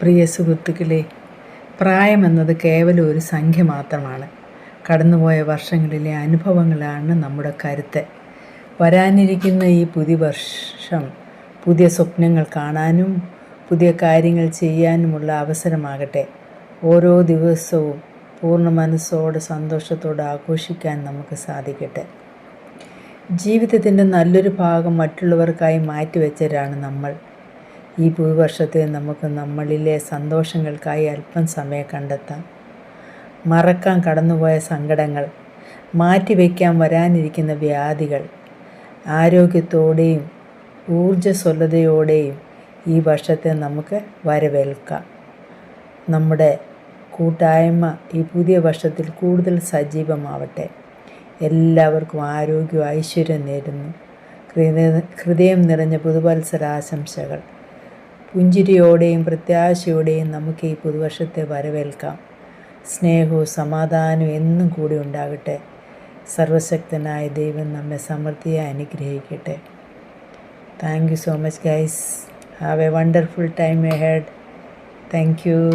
പ്രിയ സുഹൃത്തുക്കളെ പ്രായമെന്നത് കേവലം ഒരു സംഖ്യ മാത്രമാണ്. കടന്നുപോയ വർഷങ്ങളിലെ അനുഭവങ്ങളാണ് നമ്മുടെ കരുത്ത്. വരാനിരിക്കുന്ന ഈ പുതിയ വർഷം പുതിയ സ്വപ്നങ്ങൾ കാണാനും പുതിയ കാര്യങ്ങൾ ചെയ്യാനുമുള്ള അവസരമാകട്ടെ. ഓരോ ദിവസവും പൂർണ മനസ്സോടെ സന്തോഷത്തോടെ ആഘോഷിക്കാൻ നമുക്ക് സാധിക്കട്ടെ. ജീവിതത്തിന്റെ നല്ലൊരു ഭാഗം മറ്റുള്ളവർക്കായി മാറ്റിവെച്ചവരാണ് നമ്മൾ. ഈ പുതുവർഷത്തെ നമുക്ക് നമ്മളിലെ സന്തോഷങ്ങൾക്കായി അല്പം സമയം കണ്ടെത്താം. മറക്കാൻ കടന്നുപോയ സങ്കടങ്ങൾ മാറ്റിവെക്കാൻ വരാനിരിക്കുന്ന വ്യാധികൾ ആരോഗ്യത്തോടെയും ഊർജസ്വലതയോടെയും ഈ വർഷത്തെ നമുക്ക് വരവേൽക്കാം. നമ്മുടെ കൂട്ടായ്മ ഈ പുതിയ വർഷത്തിൽ കൂടുതൽ സജീവമാവട്ടെ. എല്ലാവർക്കും ആരോഗ്യവും ഐശ്വര്യം നേരുന്നു. ഹൃദയം നിറഞ്ഞ പുതുവത്സരാശംസകൾ. പുഞ്ചിരിയോടെയും പ്രത്യാശയോടെയും നമുക്ക് ഈ പുതുവർഷത്തെ വരവേൽക്കാം. സ്നേഹവും സമാധാനവും എന്നും കൂടി ഉണ്ടാകട്ടെ. സർവശക്തനായ ദൈവം നമ്മെ സമൃദ്ധിയായി അനുഗ്രഹിക്കട്ടെ. Thank you so much guys have a wonderful time ahead thank you